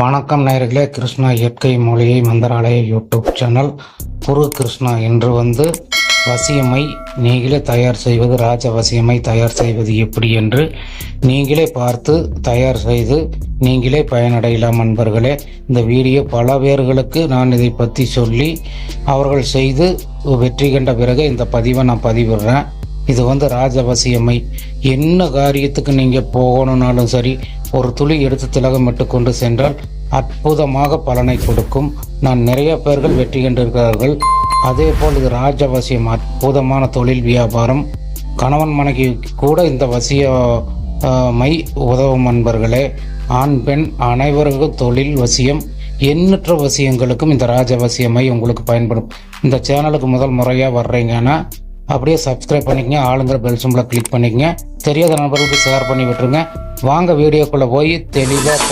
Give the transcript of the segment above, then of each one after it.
வணக்கம் நேர்களே கிருஷ்ணா இயற்கை மொழியை மந்திராலய யூடியூப் சேனல் குரு கிருஷ்ணா என்று வந்து வசியமை நீங்களே தயார் செய்வது ராஜ வசியமை தயார் செய்வது எப்படி என்று நீங்களே பார்த்து தயார் செய்து நீங்களே பயனடையலாம் நண்பர்களே இந்த வீடியோ பல பேர்களுக்கு நான் இதை பற்றி சொல்லி அவர்கள் செய்து வெற்றி கண்ட பிறகு இந்த பதிவை நான் பதிவிடுறேன். இது வந்து ராஜவசியமை என்ன காரியத்துக்கு நீங்கள் போகணுன்னாலும் சரி ஒரு துளி எடுத்து திலகமிட்டு கொண்டு சென்றால் அற்புதமாக பலனை கொடுக்கும். நான் நிறைய பேர்கள் வெற்றி கண்டிருக்கிறார்கள். அதே போல் இது ராஜவசியம் அற்புதமான தொழில் வியாபாரம். கணவன் மனைவி கூட இந்த வசிய மை உதவும் நண்பர்களே ஆண் பெண் அனைவருக்கும் தொழில் வசியம். எண்ணற்ற வசியங்களுக்கும் இந்த ராஜவசியமை உங்களுக்கு பயன்படும். இந்த சேனலுக்கு முதல் முறையாக வர்றீங்கன்னா அப்படியே சப்ஸ்கிரைப் பண்ணிக்கங்க. ஆளுங்கிற பெல் சிம்பிளை கிளிக் பண்ணிக்கங்க. தெரியாத நண்பர்களுக்கு ஷேர் பண்ணி விட்டுருங்க. வாங்க வீடியோக்குள்ளே போய் தெளிவாக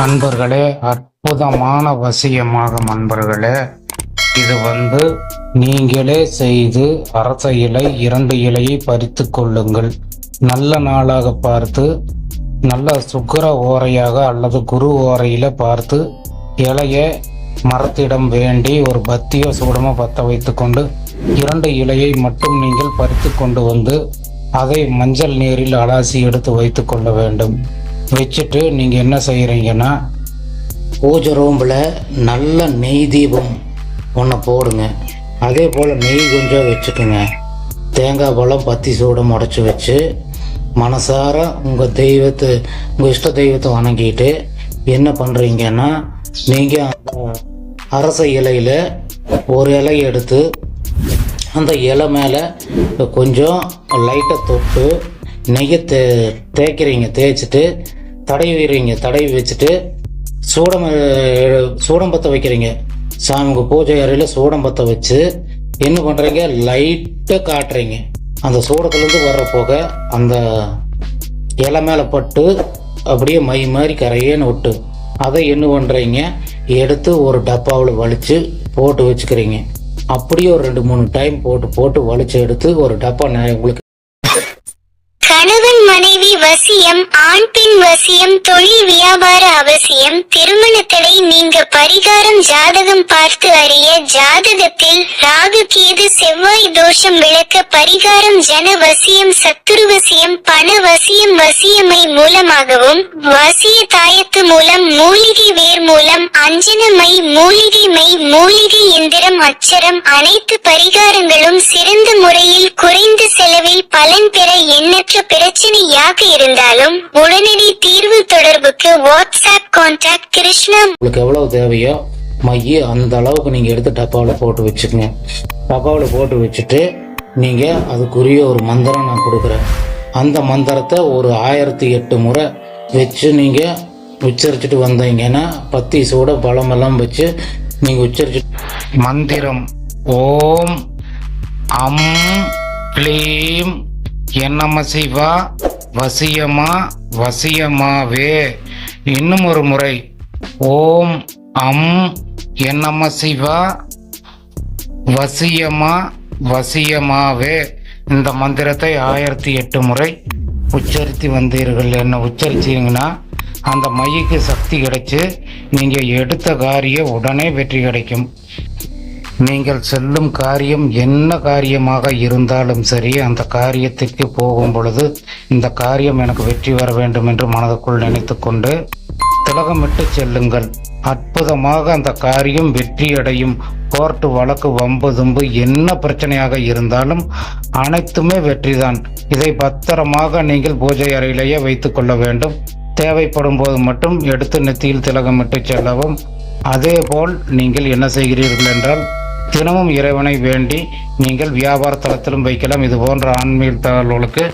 நண்பர்களே அற்புதமான வசியமாக நண்பர்களே இது வந்து நீங்களே செய்து அரச இலை இரண்டு இலையை பறித்து கொள்ளுங்கள். நல்ல நாளாக பார்த்து நல்ல சுக்கர ஓரையாக அல்லது குரு ஓரையில் பார்த்து இலைய மரத்திடம் வேண்டி ஒரு பத்தியோ சூடமோ பற்ற வைத்து கொண்டு இரண்டு இலையை மட்டும் நீங்கள் பறித்து கொண்டு வந்து அதை மஞ்சள் நீரில் அலாசி எடுத்து வைத்து கொள்ள வேண்டும். வச்சுட்டு நீங்கள் என்ன செய்கிறீங்கன்னா பூஜை ரூமில் நல்ல நெய் தீபம் ஒன்று போடுங்க. அதே போல் நெய் கொஞ்சம் வச்சுக்கோங்க. தேங்காய் பழம் பத்தி சூடம் உடச்சி வச்சு மனசார உங்கள் தெய்வத்தை உங்கள் இஷ்ட தெய்வத்தை வணங்கிட்டு என்ன பண்ணுறீங்கன்னா நீங்கள் அந்த அரச இலையில் ஒரு இலையை எடுத்து அந்த இலை மேலே கொஞ்சம் லைட்டை தொட்டு நெய்யை தே தேய்க்கிறீங்க தேய்ச்சிட்டு தடவிடுறீங்க தடவி வச்சுட்டு சூடம் சூடம் பற்ற வைக்கிறீங்க. சாமிக்கு பூஜை அறையில் சூடம் பற்ற வச்சு என்ன பண்ணுறீங்க லைட்டாக காட்டுறீங்க. அந்த சூடத்துலேருந்து வர்ற போக அந்த இலை மேலே பட்டு அப்படியே மை மாதிரி கரையேன்னு விட்டு அதை என்ன பண்ணுறீங்க எடுத்து ஒரு டப்பாவில் வலித்து போட்டு வச்சுக்கிறீங்க. அப்படியே ஒரு ரெண்டு மூணு டைம் போட்டு போட்டு வலிச்சு எடுத்து ஒரு டப்பா நான் உங்களுக்கு கணவன் மனைவி வசியம் ஆண் பெண் வசியம் தொழில் வியாபார அவசியம் திருமணத்தை நீங்க பரிகாரம் ஜாதகம் பார்த்து அறிய ஜாதகத்தில் ராகு கேது செவ்வாய் தோஷம் விளக்க பரிகாரம் ஜன வசியம் சத்துரு வசியம் பண வசியம் வசியமை மூலமாகவும் வசிய தாயத்து மூலம் மூலிகை வேர் மூலம் அஞ்சனமை மூலிகை மை மூலிகை எந்திரம் அச்சரம் அனைத்து பரிகாரங்களும் சிறந்த முறையில் குறைந்த செலவில் பலன் பெற எண்ணற்ற பிரச்சனையாக இருந்தாலும் உடனடி தீர்வு தொடர்புக்கு வாட்ஸ்அப் கான்டாக்ட் கிருஷ்ணா. உங்களுக்கு எவ்வளவு தேவையோ மைய அந்த அளவுக்கு நீங்கள் எடுத்து டப்பாவில் போட்டு வச்சுக்கோங்க. டப்பாவில் போட்டு வச்சுட்டு நீங்கள் அதுக்குரிய ஒரு மந்திரம் நான் கொடுக்குறேன். அந்த மந்திரத்தை ஒரு ஆயிரத்தி எட்டு முறை வச்சு நீங்கள் உச்சரிச்சுட்டு வந்தீங்கன்னா பத்தி சூட பழமெல்லாம் வச்சு நீங்கள் உச்சரிச்சு மந்திரம். ஓம். அம். க்ளீம். என்னம சிவா வசியமா வசியமாவே. இன்னும் ஒரு முறை. ஓம் அம் என்னம சிவா வசியமா வசியமாவே. இந்த மந்திரத்தை ஆயிரத்தி எட்டு முறை உச்சரித்து வந்தீர்கள். என்ன உச்சரிச்சிங்கன்னா அந்த மையக்கு சக்தி கிடைச்சி நீங்கள் எடுத்த காரியம் உடனே வெற்றி கிடைக்கும். நீங்கள் செல்லும் காரியம் என்ன காரியமாக இருந்தாலும் சரி அந்த காரியத்திற்கு போகும் பொழுது இந்த காரியம் எனக்கு வெற்றி வர வேண்டும் என்று மனதுக்குள் நினைத்துக்கொண்டு திலகமிட்டு செல்லுங்கள். அற்புதமாக அந்த காரியம் வெற்றியடையும். கோர்ட்டு வழக்கு வம்பு தும்பு என்ன பிரச்சனையாக இருந்தாலும் அனைத்துமே வெற்றிதான். இதை பத்திரமாக நீங்கள் பூஜை அறையிலேயே வைத்துக் கொள்ள வேண்டும். தேவைப்படும் போது மட்டும் எடுத்து நெத்தியில் திலகமிட்டு செல்லவும். அதேபோல் நீங்கள் என்ன செய்கிறீர்கள் என்றால் தினமும் இறைவனை வேண்டி நீங்கள் வியாபார தளத்திலும் வைக்கலாம். இது போன்ற ஆன்மீக தகவல்களுக்கு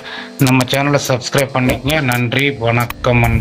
நம்ம சேனலை சப்ஸ்கிரைப் பண்ணிக்கங்க. நன்றி வணக்கம் அன்பு.